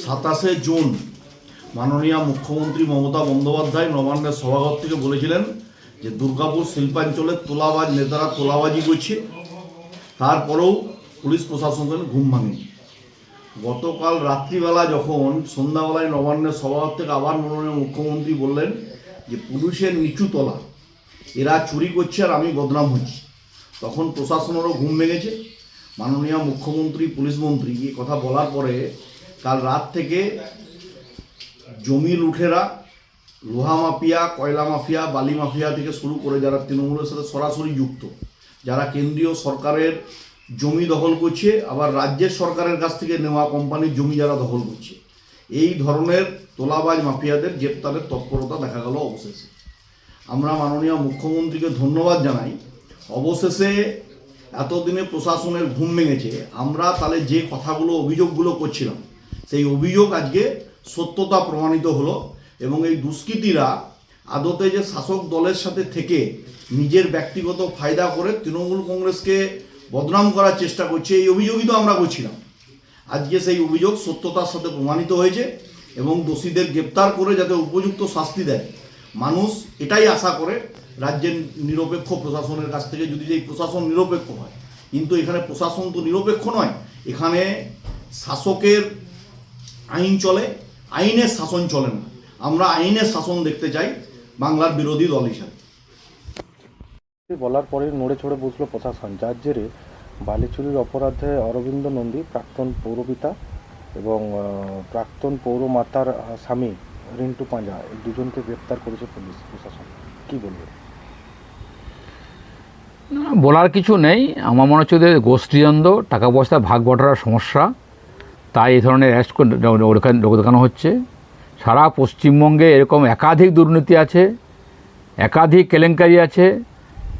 সাতাশে জুন মাননীয় মুখ্যমন্ত্রী মমতা বন্দ্যোপাধ্যায় নবান্নের সভাঘর থেকে বলেছিলেন যে দুর্গাপুর শিল্পাঞ্চলের তোলাবাজ নেতারা তোলাবাজি করছে। তারপরেও পুলিশ প্রশাসনের ঘুম ভাঙে গতকাল রাত্রিবেলা যখন সন্ধ্যাবেলায় নবান্নের সভাঘর থেকে আবার মাননীয় মুখ্যমন্ত্রী বললেন যে পুলিশের নিচু তলা, এরা চুরি করছে আর আমি বদনাম হচ্ছি। তখন প্রশাসনেরও ঘুম ভেঙেছে। মাননীয় মুখ্যমন্ত্রী, পুলিশ মন্ত্রী এই কথা বলার পরে কাল রাত থেকে জমি লুঠেরা, লোহা মাফিয়া, কয়লা মাফিয়া, বালি মাফিয়া থেকে শুরু করে যারা তৃণমূলের সাথে সরাসরি যুক্ত, যারা কেন্দ্রীয় সরকারের জমি দখল করছে, আবার রাজ্যের সরকারের কাছ থেকে নেওয়া কোম্পানির জমি যারা দখল করছে, এই ধরনের তোলাবাজ মাফিয়াদের গ্রেপ্তারের তৎপরতা দেখা গেল অবশেষে। আমরা মাননীয় মুখ্যমন্ত্রীকে ধন্যবাদ জানাই। অবশেষে এতদিনে প্রশাসনের ঘুম ভেঙেছে। আমরা তাহলে যে কথাগুলো, অভিযোগগুলো করছিলাম সেই অভিযোগ আজকে সত্যতা প্রমাণিত হলো এবং এই দুষ্কৃতীরা আদতে যে শাসক দলের সাথে থেকে নিজের ব্যক্তিগত ফায়দা করে তৃণমূল কংগ্রেসকে বদনাম করার চেষ্টা করছে, এই অভিযোগই তো আমরা করছিলাম। আজকে সেই অভিযোগ সত্যতার সাথে প্রমাণিত হয়েছে এবং দোষীদের গ্রেপ্তার করে যাতে উপযুক্ত শাস্তি দেয়। মানুষ এটাই আশা করে রাজ্যের নিরপেক্ষ প্রশাসনের কাছ থেকে যদি এই প্রশাসন নিরপেক্ষ হয়। কিন্তু এখানে প্রশাসন তো নিরপেক্ষ নয়, এখানে শাসকের আইন চলে আইনের শাসন চলে না। আমরা আইনের শাসন দেখতে চাই বাংলার বিরোধী দল হিসাবে। বলার পরে নড়ে চড়ে বসল প্রশাসন। যার জেরে বালিচুরির অপরাধে অরবিন্দ নন্দী প্রাক্তন পৌরপিতা এবং প্রাক্তন পৌরমাতার স্বামী রিন্টু পাঁজা এই দুজনকে গ্রেপ্তার করেছে পুলিশ প্রশাসন। কি বলবে? না, বলার কিছু নেই। আমার মনে হচ্ছে ওদের গোষ্ঠীদ্বন্দ্ব টাকা পয়সা ভাগ বটার সমস্যা। তাই এই ধরনের অ্যারেস্ট দেখানো হচ্ছে। সারা পশ্চিমবঙ্গে এরকম একাধিক দুর্নীতি আছে, একাধিক কেলেঙ্কারি আছে।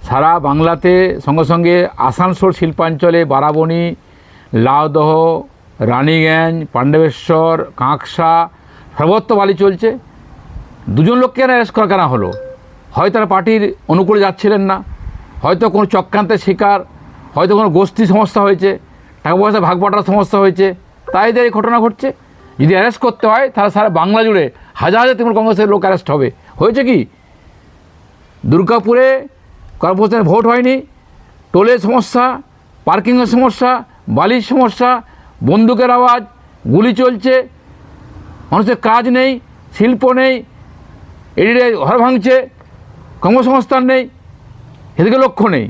সারা বাংলাতে সঙ্গে সঙ্গে আসানসোল শিল্পাঞ্চলে বারাবণী লাউদহ রানীগঞ্জ, পাণ্ডবেশ্বর, কাঁকসা, সর্বত্র বালি চলছে। দুজন লোককে অ্যারেস্ট করা কেন হলো? হয় তারা পার্টির অনুকূলে যাচ্ছিলেন না। হয়তো কোনো চক্রান্তের শিকার, হয়তো কোনো গোষ্ঠী সমস্যা হয়েছে, টাকা পয়সা ভাগ বাটার সমস্যা হয়েছে। তাই এদের এই ঘটনা ঘটছে, যদি অ্যারেস্ট করতে হয়, তাহলে সারা বাংলা জুড়ে হাজার হাজার তৃণমূল কংগ্রেসের লোক অ্যারেস্ট হবে। হয়েছে কি? দুর্গাপুরে কর্পোরেশনের ভোট হয়নি, টোলের সমস্যা, পার্কিংয়ের সমস্যা, বালির সমস্যা, বন্দুকের আওয়াজ, গুলি চলছে, মানুষের কাজ নেই, শিল্প নেই, এদিকে ঘর ভাঙছে, কর্মসংস্থান নেই, এদিকে লক্ষ্য নেই।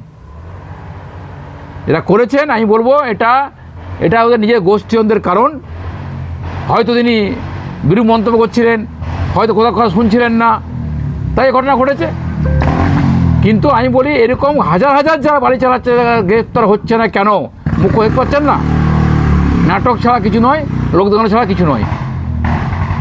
এরা করেছেন, আমি বলব, এটা এটা ওদের নিজের গোষ্ঠীয়দের কারণ। হয়তো তিনি বিরূপ মন্তব্য করছিলেন, হয়তো কোথাও কথা শুনছিলেন না। তাই ঘটনা ঘটেছে। কিন্তু আমি বলি, এরকম হাজার হাজার যারা বাড়ি চালাচ্ছে গ্রেফতার হচ্ছে না কেন? মুখ্য করছেন না? নাটক ছাড়া কিছু নয় লোক দেখানো ছাড়া কিছু নয়।